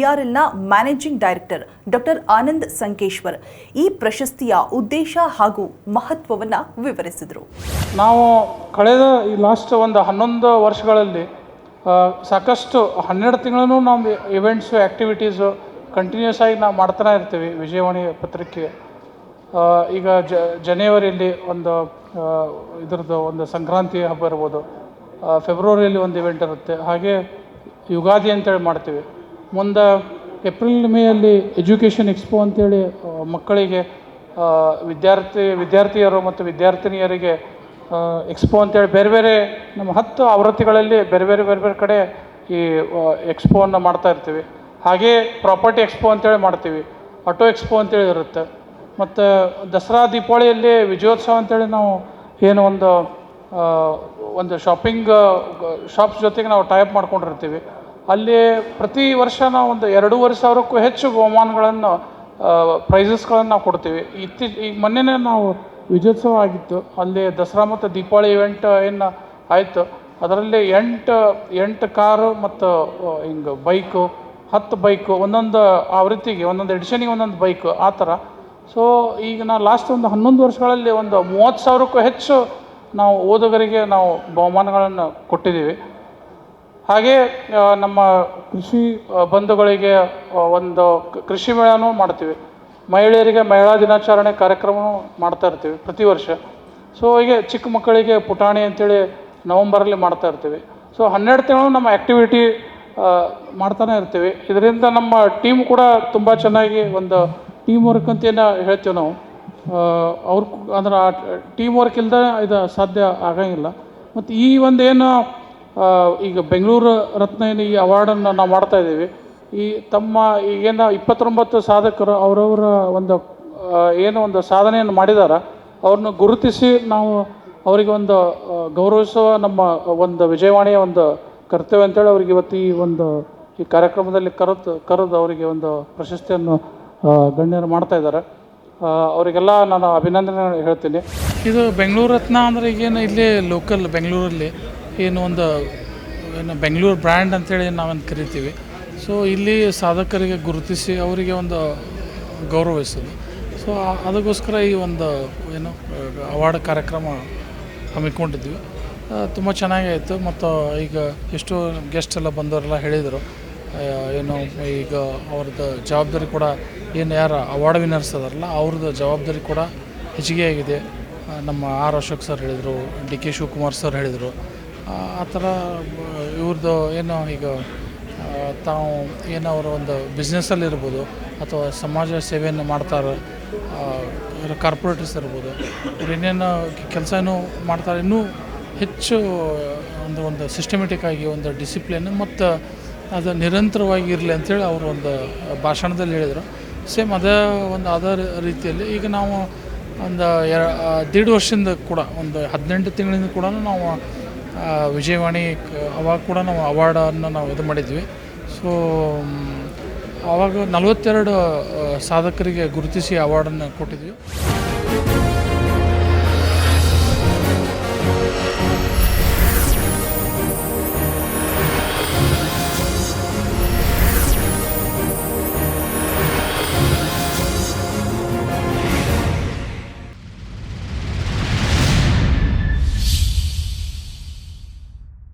ವಿಆರ್ಎಲ್ನ managing director doctor Anand Sankeshwar ಈ ಪ್ರಶಸ್ತಿಯ ಉದ್ದೇಶ ಹಾಗೂ ಮಹತ್ವವನ್ನು ವಿವರಿಸಿದರು. ನಾವು ಕಳೆದ ಈ ಲಾಸ್ಟ್ ಒಂದು ಹನ್ನೊಂದು ವರ್ಷಗಳಲ್ಲಿ ಸಾಕಷ್ಟು ಹನ್ನೆರಡು ತಿಂಗಳೂ ನಾವು ಇವೆಂಟ್ಸು ಆ್ಯಕ್ಟಿವಿಟೀಸು ಕಂಟಿನ್ಯೂಸ್ ಆಗಿ ನಾವು ಮಾಡ್ತಾನೆ ಇರ್ತೀವಿ ವಿಜಯವಾಣಿ ಪತ್ರಿಕೆ. ಈಗ ಜ, ಜನವರಿಯಲ್ಲಿ ಒಂದು ಇದರದ್ದು ಒಂದು ಸಂಕ್ರಾಂತಿ ಹಬ್ಬ ಇರ್ಬೋದು ಫೆಬ್ರವರಿಯಲ್ಲಿ ಒಂದು ಇವೆಂಟ್ ಇರುತ್ತೆ. ಹಾಗೆ ಯುಗಾದಿ ಅಂತೇಳಿ ಮಾಡ್ತೀವಿ. ಮುಂದೆ ಏಪ್ರಿಲ್ ಮೇಯಲ್ಲಿ ಎಜುಕೇಷನ್ ಎಕ್ಸ್ಪೋ ಅಂತೇಳಿ ಮಕ್ಕಳಿಗೆ ವಿದ್ಯಾರ್ಥಿ, ವಿದ್ಯಾರ್ಥಿಯರು ಮತ್ತು ವಿದ್ಯಾರ್ಥಿನಿಯರಿಗೆ ಎಕ್ಸ್ಪೋ ಅಂತೇಳಿ ಬೇರೆ ಬೇರೆ ನಮ್ಮ ಹತ್ತು ಆವೃತ್ತಿಗಳಲ್ಲಿ ಬೇರೆ ಬೇರೆ ಬೇರೆ ಬೇರೆ ಕಡೆ ಈ ಎಕ್ಸ್ಪೋವನ್ನು ಮಾಡ್ತಾ ಇರ್ತೀವಿ. ಹಾಗೇ ಪ್ರಾಪರ್ಟಿ ಎಕ್ಸ್ಪೋ ಅಂತೇಳಿ ಮಾಡ್ತೀವಿ. ಆಟೋ ಎಕ್ಸ್ಪೋ ಅಂತೇಳಿ ಇರುತ್ತೆ. ಮತ್ತು ದಸರಾ, ದೀಪಾವಳಿಯಲ್ಲಿ ವಿಜಯೋತ್ಸವ ಅಂತೇಳಿ ನಾವು ಏನು ಒಂದು ಒಂದು ಶಾಪಿಂಗ್ ಶಾಪ್ಸ್ ಜೊತೆಗೆ ನಾವು ಟೈಪ್ ಮಾಡ್ಕೊಂಡಿರ್ತೀವಿ. ಅಲ್ಲಿ ಪ್ರತಿ ವರ್ಷ ನಾವು ಒಂದು ಎರಡೂವರೆ ಸಾವಿರಕ್ಕೂ ಹೆಚ್ಚು ಬಹುಮಾನಗಳನ್ನು ಪ್ರೈಸಸ್ಗಳನ್ನು ನಾವು ಕೊಡ್ತೀವಿ. ಇತ್ತಿ ಈಗ ಮೊನ್ನೆನೇ ನಾವು ವಿಜಯೋತ್ಸವ ಆಗಿತ್ತು. ಅಲ್ಲಿ ದಸರಾ ಮತ್ತು ದೀಪಾವಳಿ ಇವೆಂಟ್ ಏನು ಆಯಿತು. ಅದರಲ್ಲಿ ಎಂಟು ಎಂಟು ಕಾರು ಮತ್ತು ಹಿಂಗೆ ಬೈಕು ಹತ್ತು ಬೈಕು ಒಂದೊಂದು ಆವೃತ್ತಿಗೆ, ಒಂದೊಂದು ಎಡಿಷನಿಗೆ ಒಂದೊಂದು ಬೈಕು ಆ ಥರ. ಸೊ ಈಗ ನಾವು ಲಾಸ್ಟ್ ಒಂದು ಹನ್ನೊಂದು ವರ್ಷಗಳಲ್ಲಿ ಒಂದು ಮೂವತ್ತು ಸಾವಿರಕ್ಕೂ ಹೆಚ್ಚು ನಾವು ಓದುಗರಿಗೆ ನಾವು ಬಹುಮಾನಗಳನ್ನು ಕೊಟ್ಟಿದ್ದೀವಿ. ಹಾಗೆ ನಮ್ಮ ಕೃಷಿ ಬಂಧುಗಳಿಗೆ ಒಂದು ಕೃಷಿ ಮೇಳನೂ ಮಾಡ್ತೀವಿ. ಮಹಿಳೆಯರಿಗೆ ಮಹಿಳಾ ದಿನಾಚರಣೆ ಕಾರ್ಯಕ್ರಮವೂ ಮಾಡ್ತಾ ಇರ್ತೀವಿ ಪ್ರತಿ ವರ್ಷ. ಸೊ, ಹೀಗೆ ಚಿಕ್ಕ ಮಕ್ಕಳಿಗೆ ಪುಟಾಣಿ ಅಂತೇಳಿ ನವಂಬರಲ್ಲಿ ಮಾಡ್ತಾ ಇರ್ತೀವಿ. ಸೊ, ಹನ್ನೆರಡು ತಿಂಗಳು ನಮ್ಮ ಆ್ಯಕ್ಟಿವಿಟಿ ಮಾಡ್ತಾನೆ ಇರ್ತೀವಿ. ಇದರಿಂದ ನಮ್ಮ ಟೀಮ್ ಕೂಡ ತುಂಬ ಚೆನ್ನಾಗಿ ಒಂದು ಟೀಮ್ ವರ್ಕ್ ಅಂತ ಏನು ಹೇಳ್ತೀವಿ ನಾವು. ಅವ್ರ ಅಂದ್ರೆ ಟೀಮ್ ವರ್ಕ್ ಇಲ್ಲದೆ ಇದು ಸಾಧ್ಯ ಆಗಂಗಿಲ್ಲ. ಮತ್ತು ಈ ಒಂದು ಏನು ಈಗ ಬೆಂಗಳೂರು ರತ್ನ ಏನು ಈ ಅವಾರ್ಡನ್ನು ನಾವು ಮಾಡ್ತಾ ಇದ್ದೀವಿ. ಈ ತಮ್ಮ ಈಗೇನು ಇಪ್ಪತ್ತೊಂಬತ್ತು ಸಾಧಕರು ಅವರವರ ಒಂದು ಏನು ಒಂದು ಸಾಧನೆಯನ್ನು ಮಾಡಿದಾರ. ಅವ್ರನ್ನ ಗುರುತಿಸಿ ನಾವು ಅವರಿಗೆ ಒಂದು ಗೌರವಿಸುವ ನಮ್ಮ ಒಂದು ವಿಜಯವಾಣಿಯ ಒಂದು ಕರ್ತವ್ಯ ಅಂತೇಳಿ ಅವ್ರಿಗೆ ಇವತ್ತು ಈ ಒಂದು, ಈ ಕಾರ್ಯಕ್ರಮದಲ್ಲಿ ಕರೆದು ಕರೆದು ಅವರಿಗೆ ಒಂದು ಪ್ರಶಸ್ತಿಯನ್ನು ಗಣ್ಯರು ಮಾಡ್ತಾ ಇದ್ದಾರೆ. ಅವರಿಗೆಲ್ಲ ನಾನು ಅಭಿನಂದನೆ ಹೇಳ್ತೀನಿ. ಇದು ಬೆಂಗಳೂರು ರತ್ನ ಅಂದರೆ ಈಗೇನು ಇಲ್ಲಿ ಲೋಕಲ್ ಬೆಂಗಳೂರಲ್ಲಿ ಏನು ಒಂದು, ಏನು ಬೆಂಗಳೂರು ಬ್ರ್ಯಾಂಡ್ ಅಂತೇಳಿ ನಾವೊಂದು ಕರಿತೀವಿ. ಸೊ ಇಲ್ಲಿ ಸಾಧಕರಿಗೆ ಗುರುತಿಸಿ ಅವರಿಗೆ ಒಂದು ಗೌರವಿಸೋದು ಸೊ ಅದಕ್ಕೋಸ್ಕರ ಈ ಒಂದು, ಏನು ಅವಾರ್ಡ್ ಕಾರ್ಯಕ್ರಮ ಹಮ್ಮಿಕೊಂಡಿದ್ವಿ. ತುಂಬ ಚೆನ್ನಾಗಾಯಿತು. ಮತ್ತು ಈಗ ಎಷ್ಟೋ ಗೆಸ್ಟ್ ಎಲ್ಲ ಬಂದವರೆಲ್ಲ ಹೇಳಿದರು. ಏನು, ಈಗ ಅವ್ರದ್ದು ಜವಾಬ್ದಾರಿ ಕೂಡ ಏನು ಯಾರು ಅವಾರ್ಡ್ ವಿನ್ನರ್ಸ್ ಅದಾರಲ್ಲ, ಅವ್ರದ್ದು ಜವಾಬ್ದಾರಿ ಕೂಡ ಹೆಚ್ಚಿಗೆ ಆಗಿದೆ. ನಮ್ಮ ಆರ್ ಅಶೋಕ್ ಸರ್ ಹೇಳಿದರು, ಡಿ ಕೆ ಶಿವಕುಮಾರ್ ಸರ್ ಹೇಳಿದರು. ಆ ಥರ ಇವ್ರದ್ದು ಏನು ಈಗ ತಾವು ಏನೋ ಅವರ ಒಂದು ಬಿಸ್ನೆಸ್ಸಲ್ಲಿ ಇರ್ಬೋದು, ಅಥವಾ ಸಮಾಜ ಸೇವೆಯನ್ನು ಮಾಡ್ತಾರೆ ಕಾರ್ಪೊರೇಟರ್ಸ್ ಇರ್ಬೋದು, ಇವ್ರು ಏನೇನು ಕೆಲಸ ಏನೋ ಮಾಡ್ತಾರೆ, ಇನ್ನೂ ಹೆಚ್ಚು ಒಂದು ಒಂದು ಸಿಸ್ಟಮೆಟಿಕ್ ಆಗಿ ಒಂದು ಡಿಸಿಪ್ಲಿನ್ ಮತ್ತು ಅದು ನಿರಂತರವಾಗಿ ಇರಲಿ ಅಂತೇಳಿ ಅವರು ಒಂದು ಭಾಷಣದಲ್ಲಿ ಹೇಳಿದರು. ಸೇಮ್ ಅದೇ ಒಂದು ಅದೇ ರೀತಿಯಲ್ಲಿ ಈಗ ನಾವು ಒಂದು ಎರ ದೀಡ್ ವರ್ಷದಿಂದ ಕೂಡ, ಒಂದು ಹದಿನೆಂಟು ತಿಂಗಳಿಂದ ಕೂಡ ನಾವು ವಿಜಯವಾಣಿ ಅವಾಗ ಕೂಡ ನಾವು ಅವಾರ್ಡನ್ನು ನಾವು ಇದು ಮಾಡಿದ್ವಿ. ಸೊ ಆವಾಗ ನಲವತ್ತೆರಡು ಸಾಧಕರಿಗೆ ಗುರುತಿಸಿ ಅವಾರ್ಡನ್ನು ಕೊಟ್ಟಿದ್ವಿ.